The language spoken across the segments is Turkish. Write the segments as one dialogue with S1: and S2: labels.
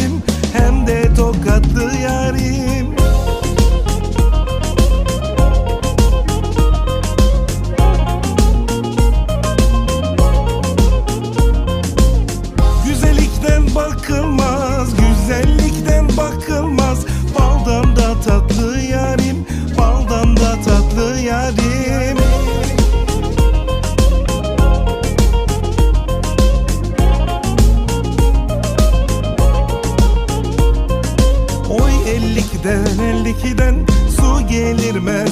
S1: yarim Hem de tokatlı yarim.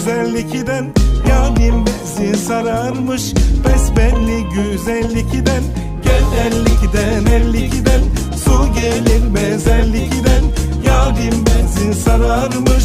S1: Gelir mezellikiden Yarim bezi sararmış Besbelli güzellikiden Gel ellikiden ellikiden Su gelir mezellikiden Yarim bezi sararmış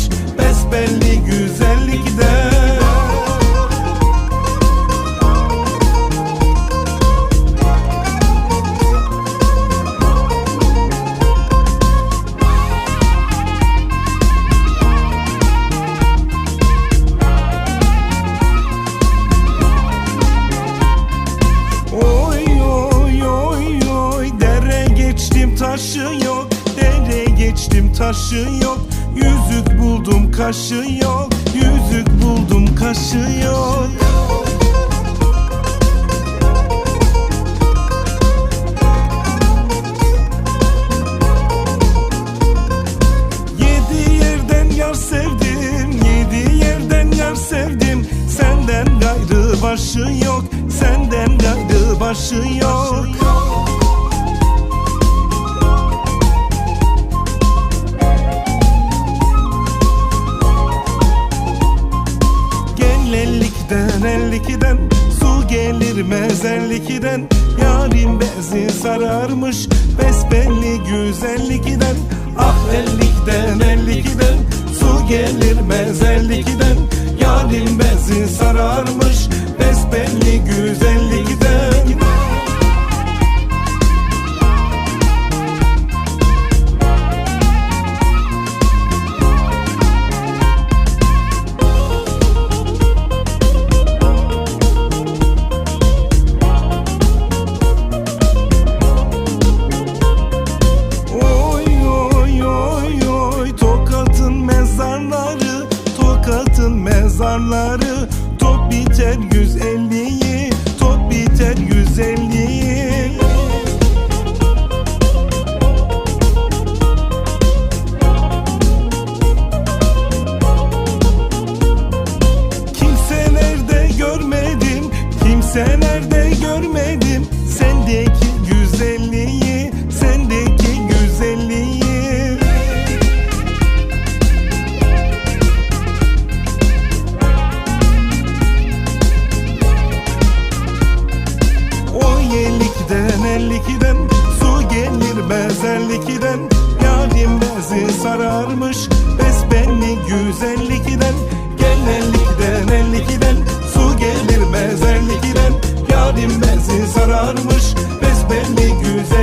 S1: taşı yok Dere geçtim taşı yok. Yüzük buldum kaşı yok. Yüzük buldum kaşı yok. Yedi yerden yar sevdim Yedi yerden yar sevdim. Senden gayrı başı yok Senden gayrı başı yok Gel ellikten ellikiden Su gelir mezellikiden Yarim bezi sararmış Besbelli güzellikiden Ah ellikten ellikiden Su gelir mezellikiden Yarim bezi sararmış mezarları Top biter 150'yi 52'den Su gelir bezellikiden Yarim bezi sararmış. Besbelli güzellikiden Gel 52'den 52'den Su gelir bezellikiden Yarim bezi sararmış. Besbelli güzel